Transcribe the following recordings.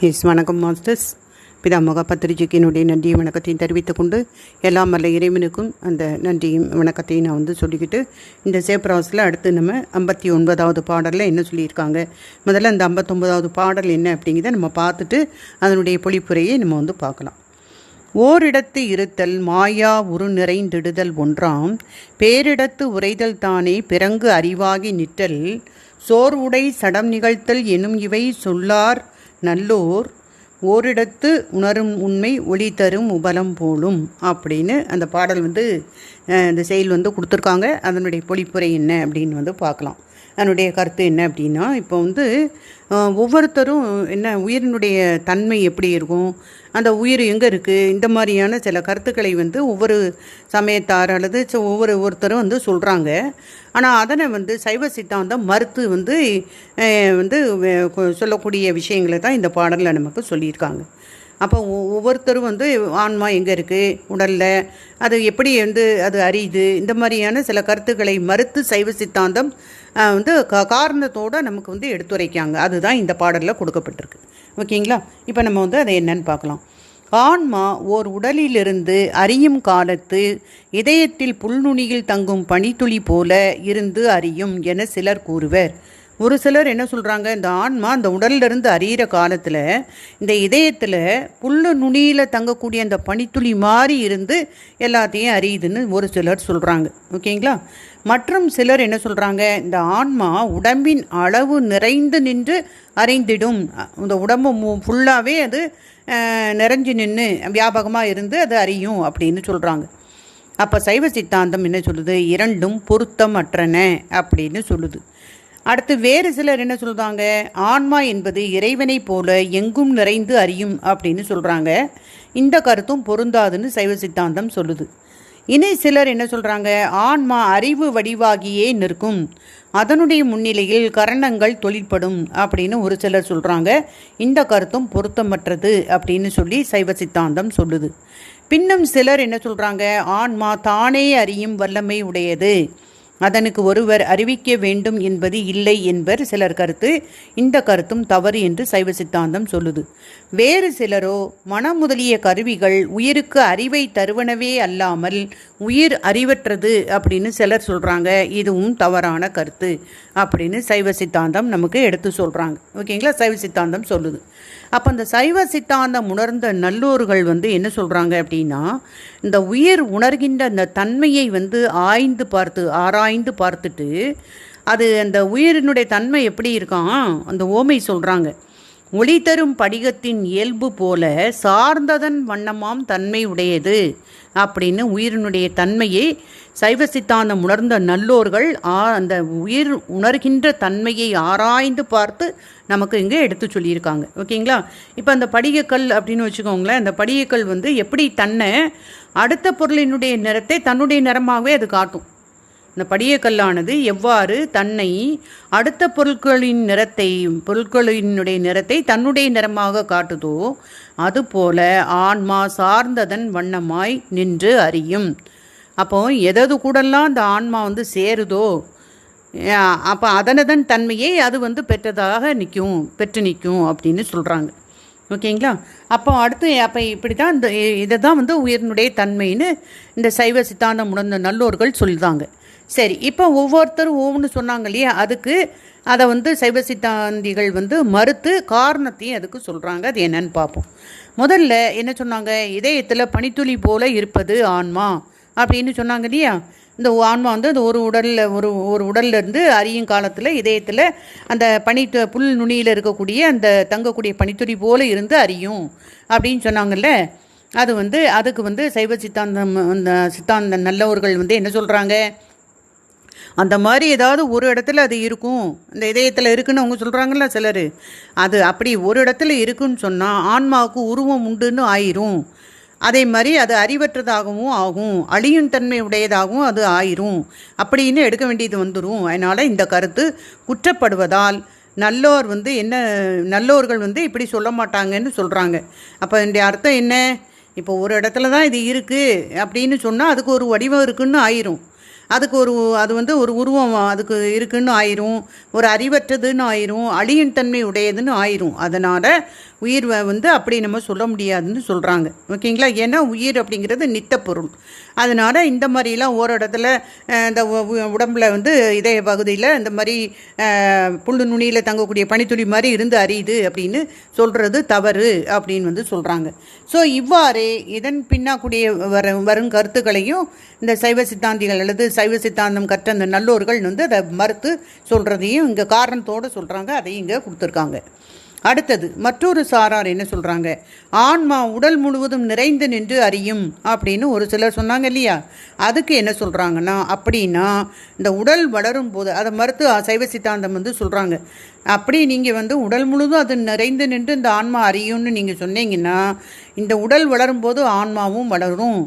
S வணக்கம் masters. பிதாமக பத்திரிஜிக்கினுடைய நன்றி வணக்கத்தையும் தெரிவித்துக் கொண்டு எல்லாம் வல்ல இறைவனுக்கும் அந்த நன்றியும் வணக்கத்தையும் நான் வந்து சொல்லிக்கிட்டு இந்த சேப்ராஸில் அடுத்து நம்ம ஐம்பத்தி ஒன்பதாவது பாடலில் என்ன சொல்லியிருக்காங்க? முதல்ல அந்த ஐம்பத்தொன்பதாவது பாடல் என்ன அப்படிங்கிறத நம்ம பார்த்துட்டு அதனுடைய பொழிப்புரையை நம்ம வந்து பார்க்கலாம். ஓரிடத்து இருத்தல் மாயா உரு நிறைந்திடுதல் ஒன்றாம் பேரிடத்து உரைதல் தானே பிறங்கு அறிவாகி நிற்றல் சோர்வுடை சடம் நிகழ்த்தல் எனும் இவை சொல்லார் நல்லோர் ஓரிடத்து உணரும் உண்மை ஒளி தரும் உபலம் போலும் அப்படின்னு அந்த பாடல் வந்து இந்த செயல் வந்து கொடுத்துருக்காங்க. அதனுடைய பொழிப்புரை என்ன அப்படின்னு வந்து பார்க்கலாம். அதனுடைய கருத்து என்ன அப்படின்னா இப்போ வந்து ஒவ்வொருத்தரும் என்ன உயிரினுடைய தன்மை எப்படி இருக்கும் அந்த உயிர் எங்கே இருக்குது இந்த மாதிரியான சில கருத்துக்களை வந்து ஒவ்வொரு சமயத்தார் அல்லது ஒவ்வொரு ஒருத்தரும் வந்து சொல்கிறாங்க ஆனால் அதனை வந்து சைவ சித்தாந்தம் மறுத்து வந்து வந்து சொல்லக்கூடிய விஷயங்களை தான் இந்த பாடலில் நமக்கு சொல்லியிருக்காங்க. அப்போ ஒவ்வொருத்தரும் வந்து ஆன்மா எங்கே இருக்குது உடலில். அது எப்படி வந்து அது அறியுது? இந்த மாதிரியான சில கருத்துக்களை மறுத்து சைவ சித்தாந்தம் வந்து க காரணத்தோடு நமக்கு வந்து எடுத்துரைக்காங்க. அதுதான் இந்த பாடலில் கொடுக்கப்பட்டிருக்கு. ஓகேங்களா? இப்போ நம்ம வந்து அதை என்னன்னு பார்க்கலாம். ஆன்மா ஓர் உடலிலிருந்து அறியும் காலத்து இதயத்தில் புல்நுனியில் தங்கும் பனித்துளி போல இருந்து அறியும் என சிலர் கூறுவர். ஒரு சிலர் என்ன சொல்கிறாங்க இந்த ஆன்மா அந்த உடல்லிருந்து அறிகிற அறியிற காலத்தில் இந்த இதயத்தில் புல்லு நுனியில் தங்கக்கூடிய அந்த பனித்துளி மாதிரி இருந்து எல்லாத்தையும் அறியுதுன்னு ஒரு சிலர் சொல்கிறாங்க ஓகேங்களா? மற்றும் சிலர் என்ன சொல்கிறாங்க இந்த ஆன்மா உடம்பின் அளவு நிறைந்து நின்று அறிந்திடும். இந்த உடம்பு ஃபுல்லாகவே அது நிறைஞ்சு நின்று வியாபகமாக இருந்து அது அறியும் அப்படின்னு சொல்கிறாங்க அப்போ சைவ சித்தாந்தம் என்ன சொல்லுது? இரண்டும் பொருத்தமற்றன அப்படின்னு சொல்லுது. அடுத்து வேறு சிலர் என்ன சொல்கிறாங்க ஆன்மா என்பது இறைவனைப் போல எங்கும் நிறைந்து அறியும் அப்படின்னு சொல்கிறாங்க இந்த கருத்தும் பொருந்தாதுன்னு சைவ சித்தாந்தம் சொல்லுது. இனி சிலர் என்ன சொல்கிறாங்க ஆன்மா அறிவு வடிவாகியே நிற்கும். அதனுடைய முன்னிலையில் கரணங்கள் தொழிற்படும் அப்படின்னு ஒரு சிலர் சொல்கிறாங்க இந்த கருத்தும் பொருத்தமற்றது அப்படின்னு சொல்லி சைவ சித்தாந்தம் சொல்லுது. பின்னும் சிலர் என்ன சொல்கிறாங்க ஆன்மா தானே அறியும் வல்லமை உடையது. அதனுக்கு ஒருவர் அறிவிக்க வேண்டும் என்பது இல்லை என்பர் சிலர் கருத்து இந்த கருத்தும் தவறு என்று சைவ சித்தாந்தம் சொல்லுது. வேறு சிலரோ மனம் முதலிய கருவிகள் உயிருக்கு அறிவை தருவனவே அல்லாமல் உயிர் அறிவற்றது அப்படின்னு சிலர் சொல்கிறாங்க இதுவும் தவறான கருத்து அப்படின்னு சைவ சித்தாந்தம் நமக்கு எடுத்து சொல்கிறாங்க ஓகேங்களா? சைவ சித்தாந்தம் சொல்லுது. அப்போ இந்த சைவ சித்தாந்தம் உணர்ந்த நல்லோர்கள் வந்து என்ன சொல்கிறாங்க அப்படின்னா இந்த உயிர் உணர்கின்ற அந்த தன்மையை வந்து ஆய்ந்து பார்த்து ஆராய்ந்து பார்த்துட்டு அது அந்த உயிரினுடைய தன்மை எப்படி இருக்கான் அந்த ஓமை சொல்கிறாங்க ஒளி தரும் படிகத்தின் இயல்பு போல சார்ந்ததன் வண்ணமாம் தன்மை உடையது. அப்படின்னு உயிரினுடைய தன்மையை சைவ சித்தாந்தம் உணர்ந்த நல்லோர்கள் ஆ அந்த உயிர் உணர்கின்ற தன்மையை ஆராய்ந்து பார்த்து நமக்கு இங்கே எடுத்து சொல்லியிருக்காங்க. ஓகேங்களா? இப்போ அந்த படிகக்கல் அப்படின்னு வச்சுக்கோங்களேன் அந்த படிகக்கல் வந்து எப்படி தன்னை அடுத்த பொருளினுடைய நிறத்தை தன்னுடைய நிறமாகவே அது காட்டும். இந்த படியக்கல்லானது எவ்வாறு தன்னை அடுத்த பொருட்களின் நிறத்தை பொருட்களினுடைய நிறத்தை தன்னுடைய நிறமாக காட்டுதோ அதுபோல ஆன்மா சார்ந்ததன் வண்ணமாய் நின்று அறியும். அப்போ எதது கூடலாம் அந்த ஆன்மா வந்து சேருதோ அப்போ அதனதன் தன்மையை அது வந்து பெற்றதாக நிற்கும் பெற்று நிற்கும் அப்படின்னு சொல்கிறாங்க ஓகேங்களா? அப்போ அடுத்து அப்போ இப்படி தான் இந்த இதை தான் வந்து உயிரினுடைய தன்மைன்னு இந்த சைவ சித்தாந்தம் உணர்ந்த நல்லோர்கள் சொல்லுதாங்க சரி இப்போ ஒவ்வொருத்தரும் ஒவ்வொன்று சொன்னாங்க இல்லையா? அதுக்கு அதை வந்து சைவ சித்தாந்திகள் வந்து மறுத்து காரணத்தையும் அதுக்கு சொல்கிறாங்க அது என்னன்னு பார்ப்போம் முதல்ல என்ன சொன்னாங்க? இதயத்தில் பனித்துளி போல இருப்பது ஆன்மா அப்படின்னு சொன்னாங்க இல்லையா? இந்த ஆன்மா வந்து அந்த ஒரு உடலில் ஒரு ஒரு உடல்லேருந்து அறியும் காலத்தில் இதயத்தில் அந்த பனி புல் நுனியில் இருக்கக்கூடிய அந்த தங்கக்கூடிய பனித்துளி போல இருந்து அறியும் அப்படின்னு சொன்னாங்கல்ல? அது வந்து அதுக்கு வந்து சைவ சித்தாந்தம் அந்த சித்தாந்த நல்லவர்கள் வந்து என்ன சொல்கிறாங்க அந்த மாதிரி ஏதாவது ஒரு இடத்துல அது இருக்கும். இந்த இதயத்தில் இருக்குன்னு அவங்க சொல்கிறாங்கல்ல சிலர். அது அப்படி ஒரு இடத்துல இருக்குன்னு சொன்னால் ஆன்மாவுக்கு உருவம் உண்டுன்னு ஆயிரும். அதே மாதிரி அது அறிவற்றதாகவும் ஆகும். அழியும் தன்மை உடையதாகவும் அது ஆயிரும். அப்படின்னு எடுக்க வேண்டியது வந்துடும் அதனால் இந்த கருத்து குற்றப்படுவதால் நல்லோர் வந்து என்ன நல்லோர்கள் வந்து இப்படி சொல்ல மாட்டாங்கன்னு சொல்கிறாங்க அப்போ என்னுடைய அர்த்தம் என்ன? இப்போ ஒரு இடத்துல தான் இது இருக்குது அப்படின்னு சொன்னால் அதுக்கு ஒரு வடிவம் இருக்குன்னு ஆயிரும். அதுக்கு ஒரு அது வந்து ஒரு உருவம் அதுக்கு இருக்குன்னு ஆயிரும். ஒரு அறிவற்றதுன்னு ஆயிரும். அழியின் தன்மை உடையதுன்னு ஆயிரும். அதனால் உயிர் வந்து அப்படி நம்ம சொல்ல முடியாதுன்னு சொல்கிறாங்க ஓகேங்களா? ஏன்னா உயிர் அப்படிங்கிறது நித்த பொருள். அதனால் இந்த மாதிரிலாம் ஒரு இடத்துல இந்த உடம்பில் உடம்புல வந்து இதய பகுதியில் இந்த மாதிரி புல் புல்லு நுனியில் தங்கக்கூடிய பனித்துளி மாதிரி இருந்து அறியுது அப்படின்னு சொல்கிறது தவறு அப்படின்னு வந்து சொல்கிறாங்க ஸோ இவ்வாறு இதன் பின்னாக்கூடிய வர வரும் கருத்துக்களையும் இந்த சைவ சித்தாந்திகள் அல்லது சைவ சித்தாந்தம் கற்ற அந்த நல்லோர்கள் வந்து அதை மறுத்து சொல்கிறதையும் இங்கே காரணத்தோடு சொல்கிறாங்க அதையும் இங்கே கொடுத்துருக்காங்க. அடுத்தது மற்றொரு சாரார் என்ன சொல்கிறாங்க ஆன்மா உடல் முழுவதும் நிறைந்து நின்று அறியும் அப்படின்னு ஒரு சிலர் சொன்னாங்க இல்லையா? அதுக்கு என்ன சொல்கிறாங்கன்னா அப்படின்னா இந்த உடல் வளரும் போது அதை மறுத்து சைவ சித்தாந்தம் வந்து சொல்கிறாங்க அப்படி நீங்கள் வந்து உடல் முழுதும் அது நிறைந்து நின்று இந்த ஆன்மா அறியும்னு நீங்கள் சொன்னீங்கன்னா இந்த உடல் வளரும் போது ஆன்மாவும் வளரும்.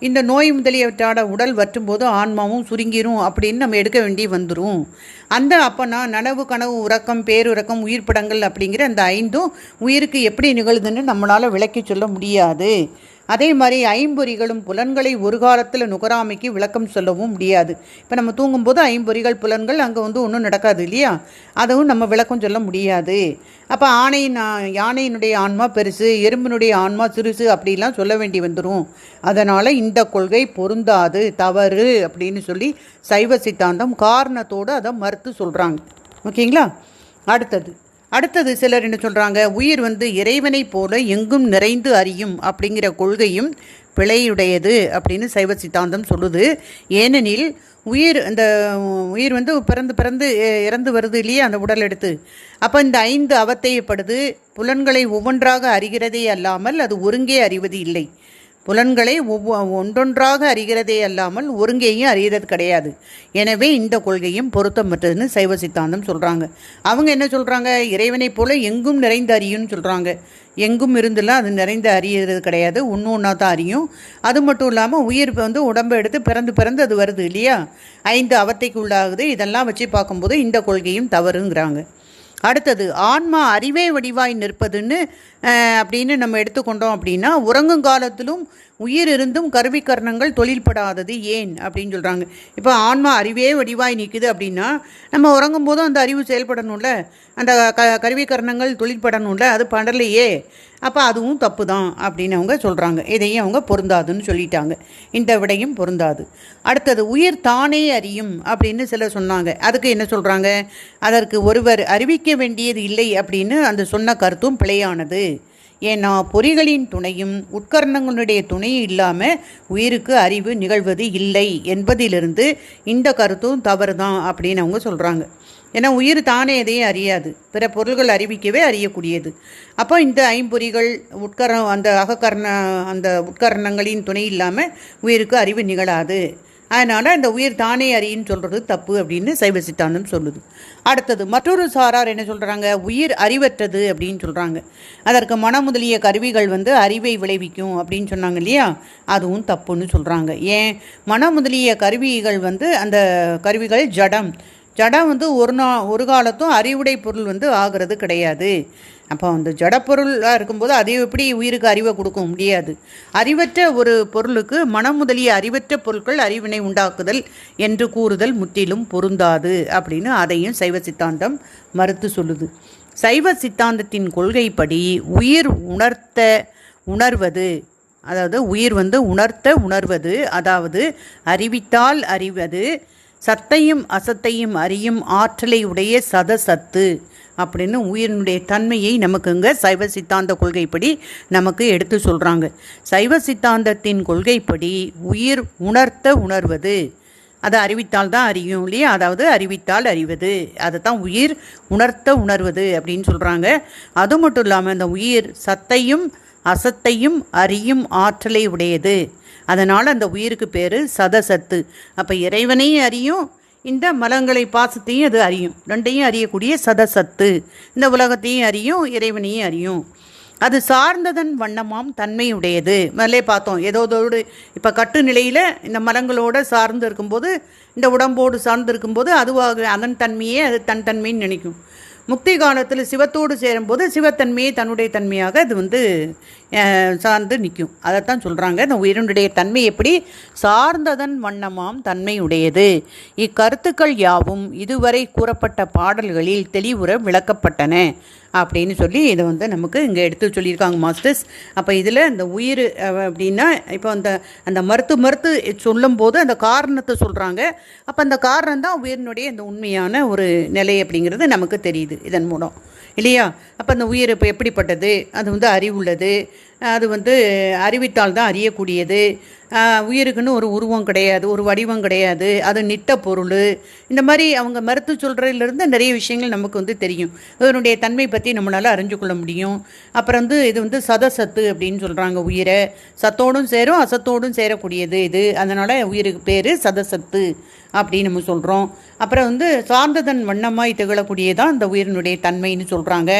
இந்த நோய் முதலியவற்றாட உடல் வற்றும்போது ஆன்மாவும் சுருங்கிரும் அப்படின்னு நம்ம எடுக்க வேண்டி வந்துடும் அந்த அப்போனா நனவு கனவு உறக்கம் பேருறக்கம் உயிர் படங்கள் அப்படிங்கிற அந்த ஐந்தும் உயிருக்கு எப்படி நிகழுதுன்னு நம்மளால் விளக்கி சொல்ல முடியாது. அதே மாதிரி ஐம்பொறிகளும் புலன்களை ஒரு காலத்தில் நுகராமைக்கு விளக்கம் சொல்லவும் முடியாது. இப்போ நம்ம தூங்கும்போது ஐம்பொறிகள் புலன்கள் அங்கே வந்து ஒன்றும் நடக்காது இல்லையா? அதுவும் நம்ம விளக்கம் சொல்ல முடியாது. அப்போ ஆணையின் யானையினுடைய ஆன்மா பெருசு எறும்பினுடைய ஆன்மா சிறுசு அப்படிலாம் சொல்ல வேண்டி வந்துடும் அதனால் இந்த கொள்கை பொருந்தாது தவறு அப்படின்னு சொல்லி சைவ சித்தாந்தம் காரணத்தோடு அதை மறுத்து சொல்கிறாங்க ஓகேங்களா? அடுத்தது. அடுத்தது சிலர் என்ன சொல்கிறாங்க உயிர் வந்து இறைவனைப் போல எங்கும் நிறைந்து அறியும் அப்படிங்கிற கொள்கையும் பிழையுடையது அப்படின்னு சைவ சித்தாந்தம் சொல்லுது. ஏனெனில் உயிர் இந்த உயிர் வந்து பிறந்து பிறந்து இறந்து வருது இல்லையா அந்த உடல் எடுத்து. அப்போ இந்த ஐந்து அவத்தையப்படுது புலன்களை ஒவ்வொன்றாக அறிகிறதே அல்லாமல் அது ஒருங்கே அறிவது இல்லை. புலன்களை ஒவ்வொ ஒன்றொன்றாக அறிகிறதே அல்லாமல் ஒருங்கேயும் அறிகிறது கிடையாது. எனவே இந்த கொள்கையும் பொருத்தமற்றதுன்னு சைவ சித்தாந்தம் சொல்கிறாங்க அவங்க என்ன சொல்கிறாங்க இறைவனைப் போல எங்கும் நிறைந்து அறியும்னு சொல்கிறாங்க எங்கும் இருந்தெல்லாம் அது நிறைந்து அறியறது கிடையாது. ஒன்று ஒன்றா தான் அறியும். அது மட்டும் இல்லாமல் உயிர் வந்து உடம்பை எடுத்து பிறந்து பிறந்து அது வருது இல்லையா? ஐந்து அவத்தைக்கு உள்ளாகுது இதெல்லாம் வச்சு பார்க்கும்போது இந்த கொள்கையும் தவறுங்கிறாங்க. அடுத்தது ஆன்மா அறிவே வடிவாய் நிற்பதுன்னு அப்படின்னு நம்ம எடுத்துக்கொண்டோம் அப்படின்னா உறங்கும் காலத்திலும் உயிர் இருந்தும் கருவிக்கரணங்கள் தொழில்படாதது ஏன் அப்படின்னு சொல்கிறாங்க இப்போ ஆன்மா அறிவே வடிவாய் நிற்குது அப்படின்னா நம்ம உறங்கும் போதும் அந்த அறிவு செயல்படணும்ல? அந்த க கருவிக்கரணங்கள் தொழில்படணும்ல? அது படலையே. அப்போ அதுவும் தப்பு தான் அப்படின்னு அவங்க சொல்கிறாங்க இதையும் அவங்க பொருந்தாதுன்னு சொல்லிட்டாங்க. இந்த விடையும் பொருந்தாது. அடுத்தது உயிர் தானே அறியும் அப்படின்னு சிலர் சொன்னாங்க. அதுக்கு என்ன சொல்கிறாங்க அதற்கு ஒருவர் அறிவிக்க வேண்டியது இல்லை அப்படின்னு அந்த சொன்ன கருத்தும் பிழையானது. ஏன்னா பொறிகளின் துணையும் உட்கரணங்களுடைய துணையும் இல்லாமல் உயிருக்கு அறிவு நிகழ்வது இல்லை என்பதிலிருந்து இந்த கருத்தும் தவறு தான் அப்படின்னு அவங்க சொல்கிறாங்க ஏன்னா உயிர் தானே எதையும் அறியாது. பிற பொருள்கள் அறிவிக்கவே அறியக்கூடியது. அப்போ இந்த ஐம்பொறிகள் உட்கர அந்த அகக்கரண அந்த உட்கரணங்களின் துணை இல்லாமல் உயிருக்கு அறிவு நிகழாது. அதனால் இந்த உயிர் தானே அறியின்னு சொல்கிறது தப்பு அப்படின்னு சைவ சித்தாந்தம் சொல்லுது. அடுத்தது மற்றொரு சாரார் என்ன சொல்கிறாங்க உயிர் அறிவற்றது அப்படின்னு சொல்கிறாங்க அதற்கு மனம் முதலிய கருவிகள் வந்து அறிவை விளைவிக்கும் அப்படின்னு சொன்னாங்க இல்லையா? அதுவும் தப்புன்னு சொல்கிறாங்க ஏன்? மனம் முதலிய கருவிகள் வந்து அந்த கருவிகள் ஜடம். ஜடம் வந்து ஒரு நா ஒரு காலத்தும் அறிவுடை பொருள் வந்து ஆகிறது கிடையாது. அப்போ அந்த ஜடப்பொருளாக இருக்கும்போது அது எப்படி உயிருக்கு அறிவை கொடுக்க முடியாது. அறிவற்ற ஒரு பொருளுக்கு மனம் முதலிய அறிவற்ற பொருட்கள் அறிவினை உண்டாக்குதல் என்று கூறுதல் முற்றிலும் பொருந்தாது அப்படின்னு அதையும் சைவ சித்தாந்தம் மறுத்து சொல்லுது. சைவ சித்தாந்தத்தின் கொள்கைப்படி உயிர் உணர்த்த உணர்வது அதாவது உயிர் வந்து உணர்த்த உணர்வது அதாவது அறிவித்தால் அறிவது சத்தையும் அசத்தையும் அறியும் ஆற்றலை உடைய சதசத்து அப்படின்னு உயிரினுடைய தன்மையை நமக்கு இங்கே சைவ சித்தாந்த கொள்கைப்படி நமக்கு எடுத்து சொல்கிறாங்க சைவ சித்தாந்தத்தின் கொள்கைப்படி உயிர் உணர்த்த உணர்வது. அதை அறிவித்தால் தான் அறியும் இல்லையா? அதாவது அறிவித்தால் அறிவது. அதை தான் உயிர் உணர்த்த உணர்வது அப்படின்னு சொல்கிறாங்க அது மட்டும் இல்லாமல் அந்த உயிர் சத்தையும் அசத்தையும் அறியும் ஆற்றலை உடையது. அதனால் அந்த உயிருக்கு பேர் சதசத்து. அப்போ இறைவனையும் அறியும் இந்த மலங்களை பாசத்தையும் அது அறியும். ரெண்டையும் அறியக்கூடிய சதசத்து. இந்த உலகத்தையும் அறியும் இறைவனையும் அறியும். அது சார்ந்ததன் வண்ணமாம் தன்மையுடையது. மேலே பார்த்தோம் ஏதோதோடு இப்போ கட்டு நிலையில் இந்த மரங்களோடு சார்ந்து இருக்கும்போது இந்த உடம்போடு சார்ந்து இருக்கும்போது அதுவாக அதன் தன்மையே அது தன் தன்மைன்னு நினைக்கும். முக்தி காலத்தில் சிவத்தோடு சேரும்போது சிவத்தன்மையை தன்னுடைய தன்மையாக அது வந்து சார்ந்து நிற்கும். அதைத்தான் சொல்கிறாங்க இந்த உயிரினுடைய தன்மை எப்படி? சார்ந்ததன் வண்ணமாம் தன்மையுடையது. இக்கருத்துக்கள் யாவும் இதுவரை கூறப்பட்ட பாடல்களில் தெளிவுற விளக்கப்பட்டன. அப்படின்னு சொல்லி இதை வந்து நமக்கு இங்கே எடுத்து சொல்லியிருக்காங்க மாஸ்டர்ஸ். அப்போ இதில் அந்த உயிர் அப்படின்னா இப்போ அந்த அந்த மறுத்து மறுத்து சொல்லும்போது அந்த காரணத்தை சொல்கிறாங்க அப்போ அந்த காரணம் தான் உயிரினுடைய இந்த உண்மையான ஒரு நிலை அப்படிங்கிறது நமக்கு தெரியுது இதன் மூலம். இல்லையா? அப்போ அந்த உயிர் இப்போ எப்படிப்பட்டது? அது வந்து அறிவுள்ளது. அது வந்து அறிவித்தால் தான் அறியக்கூடியது. உயிருக்குன்னு ஒரு உருவம் கிடையாது ஒரு வடிவம் கிடையாது அது நிட்ட பொருள். இந்த மாதிரி அவங்க மறுத்து சொல்கிறதுலேருந்து நிறைய விஷயங்கள் நமக்கு வந்து தெரியும். இதனுடைய தன்மை பற்றி நம்மளால் அறிஞ்சு கொள்ள முடியும். அப்புறம் வந்து இது வந்து சதசத்து அப்படின்னு சொல்கிறாங்க உயிரை. சத்தோடும் சேரும் அசத்தோடும் சேரக்கூடியது இது. அதனால் உயிருக்கு பேர் சதசத்து அப்படின்னு நம்ம சொல்கிறோம் அப்புறம் வந்து சார்ந்ததன் வண்ணமாய் திகழக்கூடியதான் அந்த உயிரினுடைய தன்மைன்னு சொல்கிறாங்க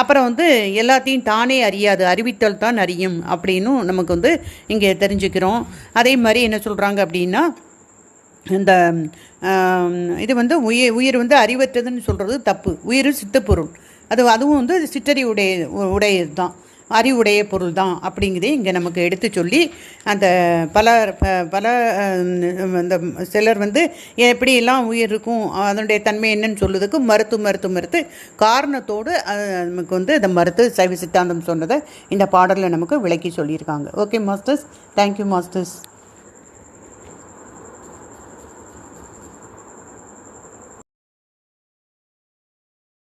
அப்புறம் வந்து எல்லாத்தையும் தானே அறியாது அறிவித்தல் தான் அறியும் அப்படின்னும் நமக்கு வந்து இங்கே தெரிஞ்சுக்கிறோம். அதே மாதிரி என்ன சொல்கிறாங்க அப்படின்னா இந்த இது வந்து உயிர் உயிர் வந்து அறிவற்றதுன்னு சொல்கிறது தப்பு. உயிர் சித்தப்பொருள். அது அதுவும் வந்து சிற்றறி உடைய உடையது தான் அறிவுடைய பொருள் தான் அப்படிங்கிறதே இங்கே நமக்கு எடுத்து சொல்லி அந்த பல பல அந்த சிலர் வந்து எப்படியெல்லாம் உயிர் இருக்கும் அதனுடைய தன்மை என்னன்னு சொல்லுறதுக்கு மறுத்து மறுத்து மறுத்து காரணத்தோடு நமக்கு வந்து அந்த மறுத்து சைவ சித்தாந்தம் சொன்னதை இந்த பாடலில் நமக்கு விளக்கி சொல்லியிருக்காங்க. Okay masters thank you masters